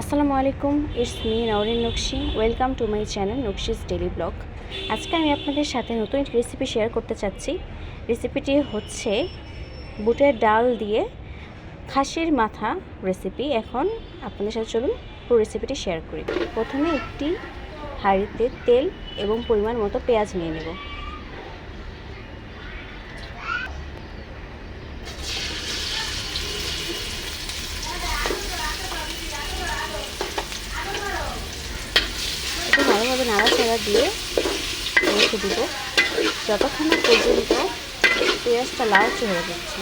আসসালামু আলাইকুম, it's me Nowrin Nakshi. Welcome to my channel Nakshi's daily blog. আজকে আমি আপনাদের সাথে নতুন একটি রেসিপি শেয়ার করতে চাচ্ছি। রেসিপিটি হচ্ছে বুটের ডাল দিয়ে খাসির মাথা রেসিপি। এখন আপনাদের সাথে চলুন পুরো রেসিপিটি শেয়ার করি। প্রথমে একটি হাঁড়িতে তেল এবং পরিমাণ মতো পেঁয়াজ নিয়ে নেব। নাড়াচাড়া দিয়ে রেখে দিব। যতক্ষণ পর্যন্ত পেঁয়াজটা লালচে হয়ে যাচ্ছে।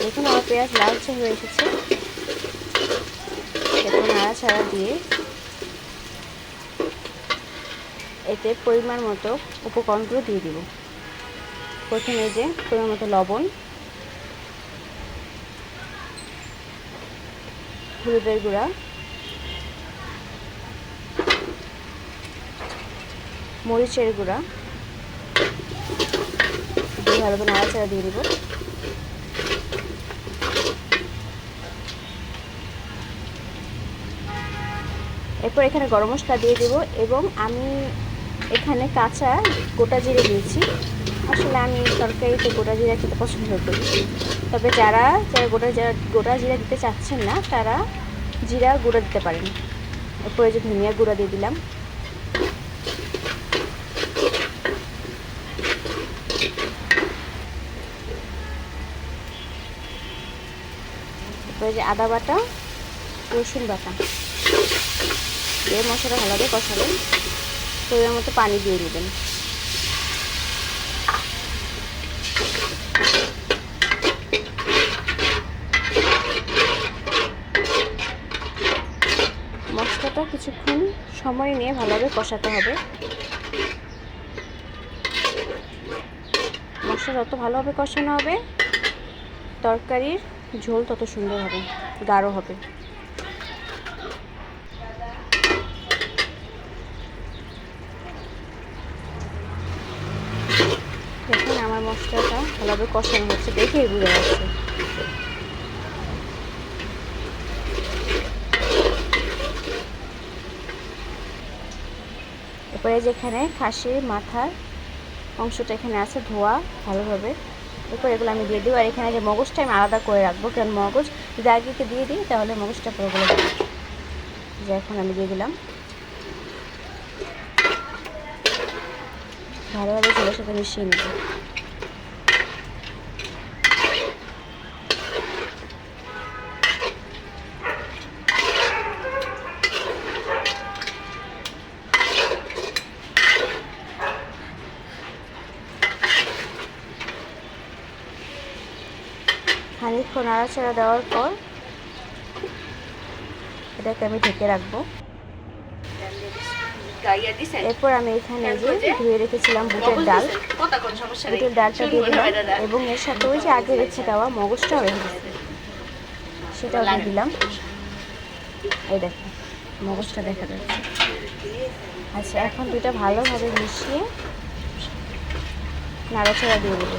দেখুন আমার পেঁয়াজ লালচে হয়ে এসেছে। এরপর নাড়াচাড়া দিয়ে এতে পরিমাণ মতো উপকরণগুলো দিয়ে দিব। প্রথমে যে পরিমাণ মতো লবণ, হলুদের গুঁড়া মরিচের গুঁড়া। দিয়ে ভালোভাবে নাড়াচাড়া দিয়ে দিব। এরপর এখানে গরম মশলা দিয়ে দেব এবং আমি এখানে কাঁচা গোটা জিরে দিয়েছি। আসলে আমি তরকারিতে গোটা জিরা খেতে পছন্দ করি। তবে যারা যারা গোটা যারা গোটা জিরা দিতে চাচ্ছেন না, তারা জিরা গুঁড়া দিতে পারেন। এরপরে যে ধনিয়া গুঁড়া দিয়ে দিলাম। এরপরে যে আদা বাটা, রসুন বাটা। দিয়ে মশলা ভালোভাবে কষাবেন পরিমাণ মতো পানি দিয়ে নেবেন মশলাটা কিছুক্ষণ সময় নিয়ে ভালোভাবে কষাতে হবে। মশলা যত ভালোভাবে কষানো হবে, তরকারির ঝোল তত সুন্দর হবে, গাঢ় হবে। দেখুন, আমার মশলাটা ভালোভাবে কষানো হচ্ছে দেখেই বুঝে যাচ্ছে। এরপরে যেখানে খাসির মাথার অংশটা এখানে আছে, ধোয়া ভালোভাবে। এরপর এগুলো আমি দিয়ে দিই আর এখানে যে মগজটা আমি আলাদা করে রাখব, কারণ মগজ যদি আগেকে দিয়ে দিই, তাহলে মগজটা পুরো গলে যে এখন আমি দিয়ে দিলাম। ভালোভাবে ছেলের সাথে মিশিয়ে নেব। খানিকক্ষণ নাড়াচাড়া দেওয়ার পর এটাকে আমি ঢেকে রাখব। এরপর আমি এখানে যে ধুয়ে রেখেছিলাম বুটের ডাল। বুটের ডালটা দিয়ে দিলাম এবং এর সাথে ওই যে আগে রেখে দেওয়া মগজটাও রেখে সেটাও দিয়ে দিলাম। এই দেখো মগজটা দেখা যাচ্ছে। আচ্ছা এখন দুটা ভালোভাবে মিশিয়ে নাড়াচাড়া দিয়ে দেবো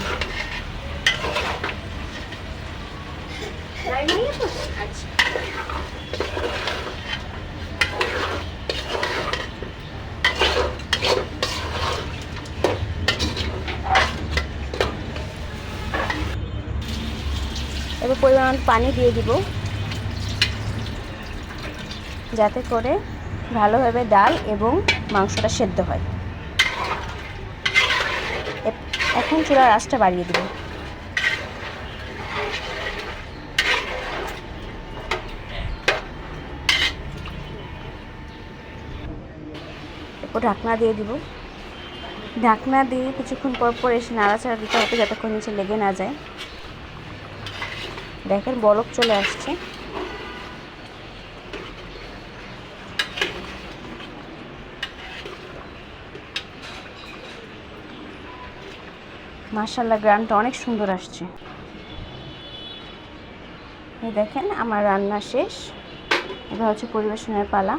এবার পরিমাণ পানি দিয়ে দিব। যাতে করে ভালোভাবে ডাল এবং মাংসটা সেদ্ধ হয়। এখন চুলার আঁচটা বাড়িয়ে দিব। এরপর ঢাকনা দিয়ে দিব। ঢাকনা দিয়ে কিছুক্ষণ পর পর এসে নাড়াচাড়া দিতে হবে যতক্ষণ নিচে লেগে না যায়। দেখেন বলক চলে আসছে। মার্শাল্লাহ গ্রানটা অনেক সুন্দর আসছে। এই দেখেন, আমার রান্না শেষ। এবার হচ্ছে পরিবেশনের পালা।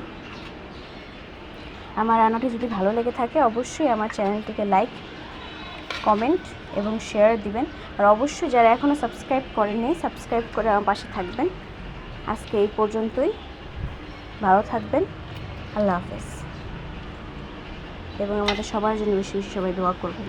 আমার রান্নাটি যদি ভালো লেগে থাকে, অবশ্যই আমার চ্যানেলটিকে লাইক কমেন্ট এবং শেয়ার দিবেন। আর অবশ্যই যারা এখনও সাবস্ক্রাইব করেনি সাবস্ক্রাইব করে আমার পাশে থাকবেন। আজকে এই পর্যন্তই। ভালো থাকবেন। আল্লাহ হাফেজ। এবং আমাদের সবার জন্য বেশি বেশি সবাই দোয়া করবেন।